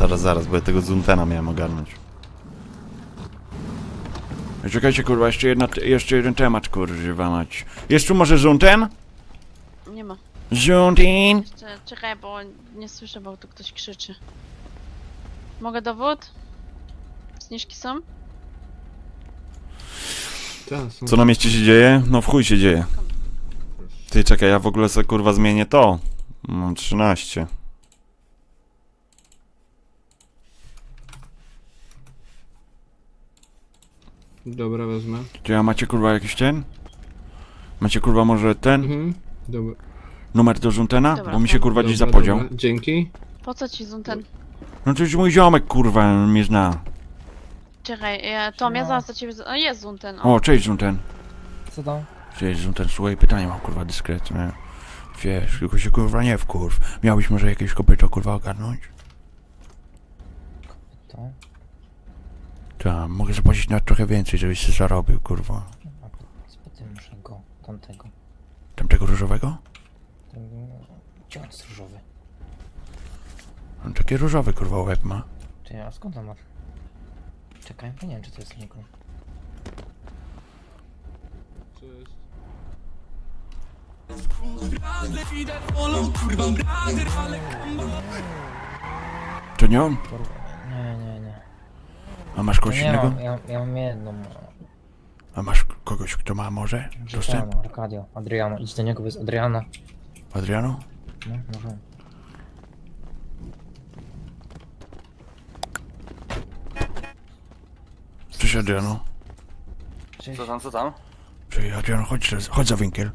Zaraz, zaraz, bo ja tego Zuntena miałem ogarnąć. Czekajcie, kurwa, jeszcze, jedna, jeszcze jeden temat, kurwa mać. Jest tu może Zunten? Nie ma. Zuntin? Jeszcze, czekaj, bo nie słyszę, bo tu ktoś krzyczy. Mogę dowód? Zniżki są? Tak, są. Co na mieście się dzieje? No w chuj się dzieje. Ty, czekaj, ja w ogóle sobie, kurwa, zmienię to. Mam 13. Dobra, wezmę. Czy ja macie, kurwa, jakiś ten? Macie, kurwa, może ten? Mhm. Dobra. Numer do Zuntena? Dobra, Bo mi się, mam. kurwa, gdzieś Dobra, zapodział. dobra. Dzięki. Po co ci ten? No to już mój ziomek, kurwa, mnie zna. Czekaj, ja, Tom, ja zaraz do ciebie... z- O, jest ten. O. O, cześć Zunten. Co tam? Cześć Zunten, słuchaj, pytanie mam, kurwa, dyskretne. Wiesz, tylko się, kurwa, nie wkurw. Miałbyś może jakieś kopyto, kurwa, ogarnąć? To? Tak, mogę zapłacić nawet trochę więcej, żebyś się zarobił, kurwa. Spytaj muszę go, tamtego. Tamtego różowego? Ten ciąg różowy. On taki różowy, kurwa, łeb ma. Czy a skąd on ma? Czekaj, nie wiem czy to jest Nikon. Cześć. To nie on? Kurwa, nie, nie, nie. A masz No kogoś nie innego? mam, ja, ja mam jedną. A masz kogoś, kto ma może dostęp? Adriano, Arcadio, Adriano. Idź do niego, bo jest Adriana. Adriano? No, może. Cześć Adriano. Cześć. Co tam, co tam? Cześć Adriano, chodź, teraz- chodź za winkiel.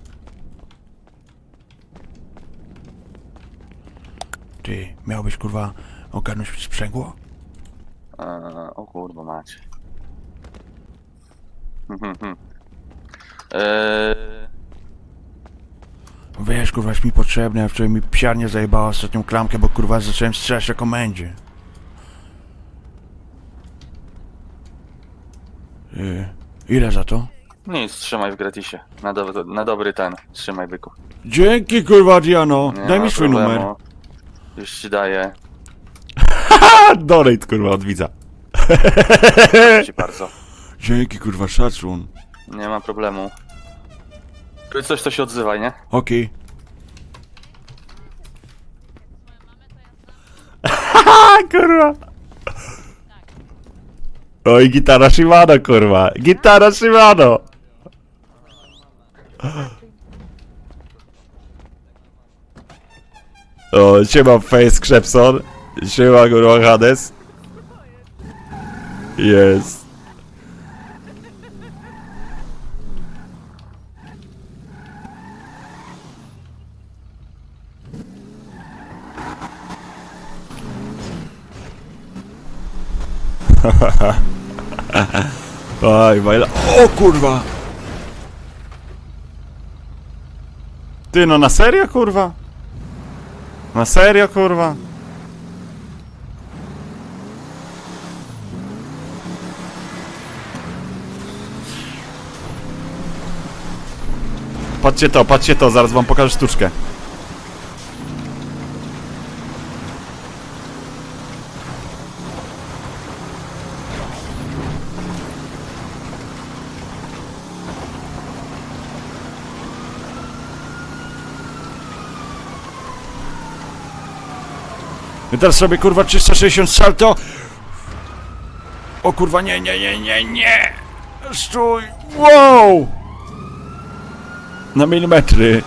Ty, miałbyś, kurwa, ogarnąć sprzęgło? Eee, o kurwa macie. eee, Wiesz, kurwa, jest mi potrzebne, a wczoraj mi psiarnia zajebała ostatnią klamkę, bo kurwa zacząłem strzelać na komendzie. Yy, ile za to? nic, trzymaj w gratisie. Na, do, na dobry ten. Trzymaj byku. Dzięki, kurwa, Adriano. Nie Daj ma mi swój problemu. numer. Już ci daję. Donate, kurwa, od widza. Dziękuję ci bardzo. Dzięki, kurwa, szacun. Nie ma problemu. Tu coś to się odzywaj, nie? Okej. Haha, kurwa. Oj, gitara Shimano, kurwa. Gitara Shimano. O, siema Face Krzepson. Siema, kurwa, Hades. Jest. Oj, bajla. O kurwa! Ty no na serio kurwa? Na serio kurwa? Patrzcie to, patrzcie to, zaraz wam pokażę sztuczkę. I teraz sobie kurwa 360 salto. O kurwa nie, nie, nie, nie, nie. Stój. Wow. Na milimetry.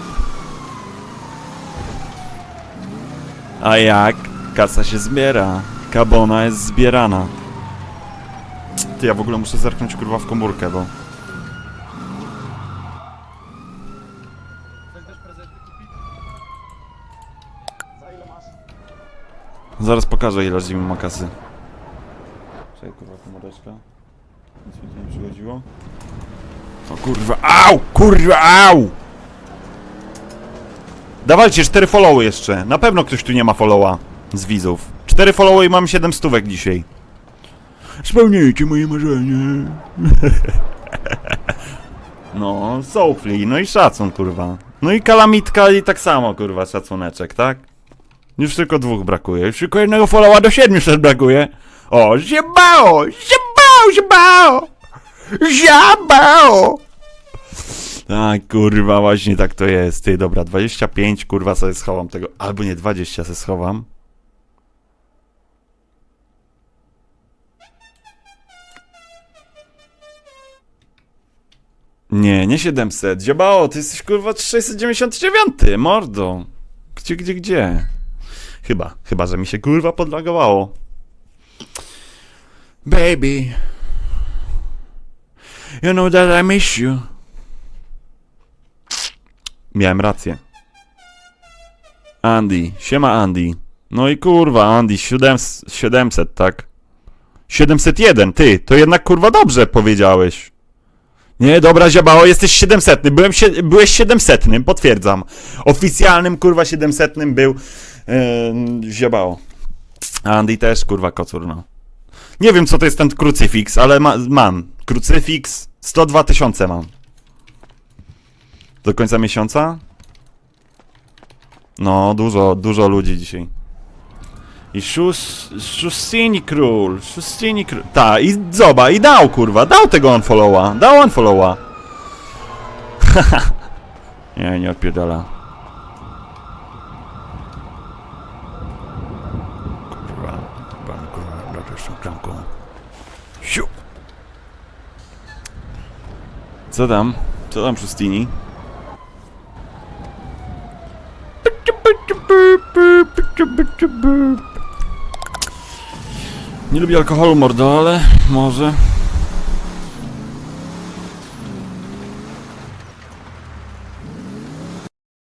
A jak? Kasa się zbiera. Kabona jest zbierana. Ty, ja w ogóle muszę zerknąć kurwa w komórkę, bo... Zaraz pokażę ile zimy ma kasy. Czekaj kurwa komóreczka. Nic mi tu nie przychodziło. O kurwa, au! Kurwa, au! Dawajcie, cztery followy jeszcze. Na pewno ktoś tu nie ma followa z widzów. Cztery followy i mam 7 stówek dzisiaj. Spełnijcie moje marzenie. No, Soulfly, no i szacun, kurwa. No i kalamitka i tak samo, kurwa, szacuneczek, tak? Już tylko dwóch brakuje. Już tylko jednego followa do 700 brakuje. O, ziebało! Ziebało, ziebało! Ziebało! Tak, kurwa, właśnie tak to jest. Ty, dobra, 25, kurwa, sobie schowam tego. Albo nie, 20 sobie schowam. Nie, nie 700. Ziebało, ty jesteś kurwa 699, mordo. Gdzie, gdzie, gdzie? Chyba, chyba, że mi się kurwa podlagowało. Baby. You know that I miss you. Miałem rację. Andy, siema Andy. No i kurwa, Andy, 700, 700 tak? 701, ty, to jednak kurwa dobrze powiedziałeś. Nie, dobra, ziabało, jesteś 700. Byłem byłeś 700, potwierdzam. Oficjalnym, kurwa, 700 był yy, ziabało. Andy też, kurwa, kocur, no. Nie wiem, co to jest ten krucyfiks, ale ma, mam. Krucyfiks 102 tysiące mam. Do końca miesiąca? No, dużo, dużo ludzi dzisiaj. I Szus... Szustini Król, Szustini Król... Ta, i zoba, i dał, kurwa, dał tego unfollowa, dał unfollowa. nie, nie odpierdala. Kurwa, pan, kurwa, latasz tą klamką. Siu! Co tam? Co tam, Szustini? Nie lubię alkoholu, mordo, ale może...